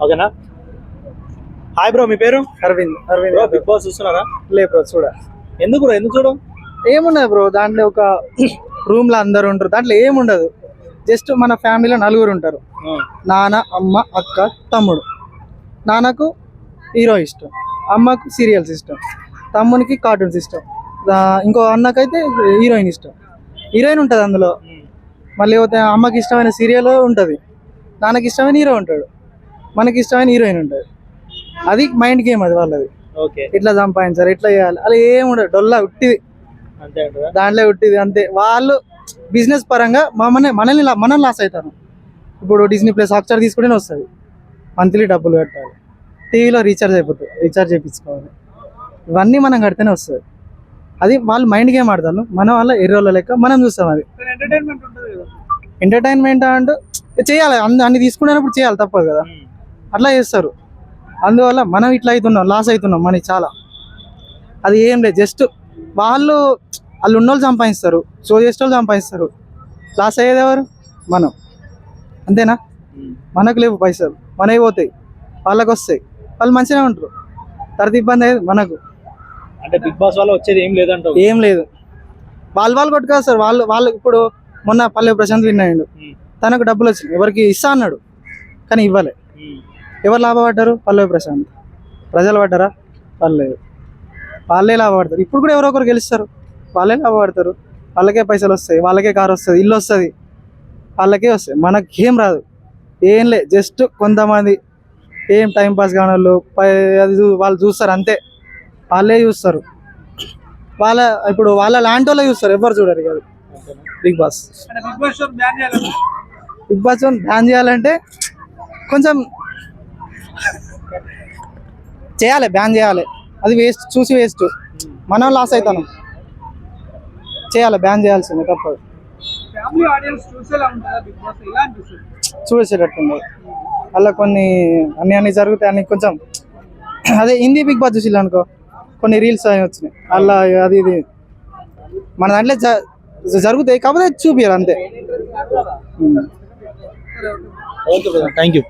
ఓకేనా? Hi bro మీ పేరు? Arvind Arvind bro Bigg Boss చూస్తున్నారా? లే బ్రో చూడ. ఎందుకు బ్రో ఎందుకు చూడు? ఏమున్నది బ్రో దాంట్లో ఒక రూమ్లో అందరు ఉంటారు. దాంట్లో ఏముండదు జస్ట్ మన ఫ్యామిలీలో నలుగురు ఉంటారు. నాన్న అమ్మ అక్క తమ్ముడు. నాన్నకు హీరో ఇష్టం. అమ్మకు సీరియల్స్ ఇష్టం. తమ్మునికి కార్టూన్స్ ఇష్టం. ఇంకో అన్నకైతే హీరోయిన్ ఇష్టం. హీరోయిన్ ఉంటుంది అందులో. మళ్ళీ పోతే అమ్మకి ఇష్టమైన సీరియల్ ఉంటుంది. నాన్నకి ఇష్టమైన హీరో ఉంటాడు. మనకి ఇష్టమైన హీరోయిన్ ఉంటుంది అది మైండ్ గేమ్ అది వాళ్ళది. ఓకే. ఇట్లా సంపాదించారు ఇట్లా చేయాలి అలా ఏముండదు డొల్లా ఉట్టిది. దాంట్లో ఉట్టిది అంతే. వాళ్ళు బిజినెస్ పరంగా మమ్మల్ని మనల్ని మనం లాస్ అవుతారు. ఇప్పుడు డిస్నీ ప్లస్ హాట్స్టార్ తీసుకుంటేనే వస్తుంది. మంత్లీ డబ్బులు కట్టాలి. టీవీలో రీఛార్జ్ అయిపోతుంది. రీఛార్జ్ చేయించుకోవాలి. ఇవన్నీ మనం కడితేనే వస్తుంది. అది వాళ్ళు మైండ్ గేమ్ ఆడతారు. మన వల్ల ఎర్రోళ్ళ లెక్క మనం చూస్తాం అది. ఎంటర్టైన్మెంట్ అంటూ చేయాలి. అన్ని అన్ని తీసుకునేటప్పుడు చేయాలి తప్పదు కదా. అట్లా చేస్తారు. అందువల్ల మనం ఇట్లా అవుతున్నాం లాస్ అవుతున్నాం మనకి చాలా. అది ఏం లేదు జస్ట్ వాళ్ళు వాళ్ళు ఉన్నోళ్ళు సంపాదిస్తారు షో చేసేవాళ్ళు సంపాదిస్తారు. లాస్ అయ్యేది ఎవరు? మనం. అంతేనా? మనకు లేవు పైసలు మనవి పోతాయి వాళ్ళకి వస్తాయి వాళ్ళు మంచిగా ఉంటారు. తర్వాత ఇబ్బంది అయ్యేది మనకు. అంటే బిగ్ బాస్ వల్ల వచ్చేది ఏం లేదంటావు? ఏం లేదు. వాళ్ళు వాళ్ళు కొట్టుకొస్తారు వాళ్ళు వాళ్ళు ఇప్పుడు మొన్న పల్లె ప్రశాంత్ విన్నాడు ఉమ్. తనకు డబ్బులు వచ్చినాయి ఎవరికి ఇస్తా అన్నాడు కానీ ఇవ్వలే. ఎవరు లాభపడ్డారు? పల్లవి ప్రశాంత్. ప్రజలు పడ్డారా? పర్లేదు. వాళ్ళే లాభపడతారు. ఇప్పుడు కూడా ఎవరో ఒకరు గెలుస్తారు. వాళ్ళే లాభపడతారు. వాళ్ళకే పైసలు వస్తాయి. వాళ్ళకే కారు వస్తుంది. ఇల్లు వస్తుంది. వాళ్ళకే వస్తాయి. మనకి ఏం రాదు. ఏం లే. జస్ట్ కొంతమంది ఏం టైం పాస్ కాని వాళ్ళు పై అది చూ- వాళ్ళు చూస్తారు అంతే. వాళ్ళే చూస్తారు. వాళ్ళ ఇప్పుడు వాళ్ళ లాంటి వాళ్ళే చూస్తారు. ఎవరు చూడరు కాదు Bigg Boss. Bigg Boss ban చేయాలంటే కొంచెం చేయాలి బ్యాన్ చేయాలి. అది వేస్ట్ చూసి వేస్ట్ మనం లాస్ అవుతాను చేయాలి బ్యాన్ చేయాల్సిందే తప్పదు. ఫ్యామిలీ ఆడియన్స్ చూసేలా ఉంటుందా బిగ్ బాస్? ఎలా అనిపిస్తుంది? చూసేటట్టుంది. అలా కొన్ని అన్ని అన్ని జరుగుతాయి అన్ని కొంచెం అదే హిందీ బిగ్ బాస్ చూసిల్లు అనుకో కొన్ని రీల్స్ అవి వచ్చినాయి. అలా అది ఇది. మన దాంట్లో జ- జరుగుతాయి కాకపోతే చూపియాలి అంతే. Thank you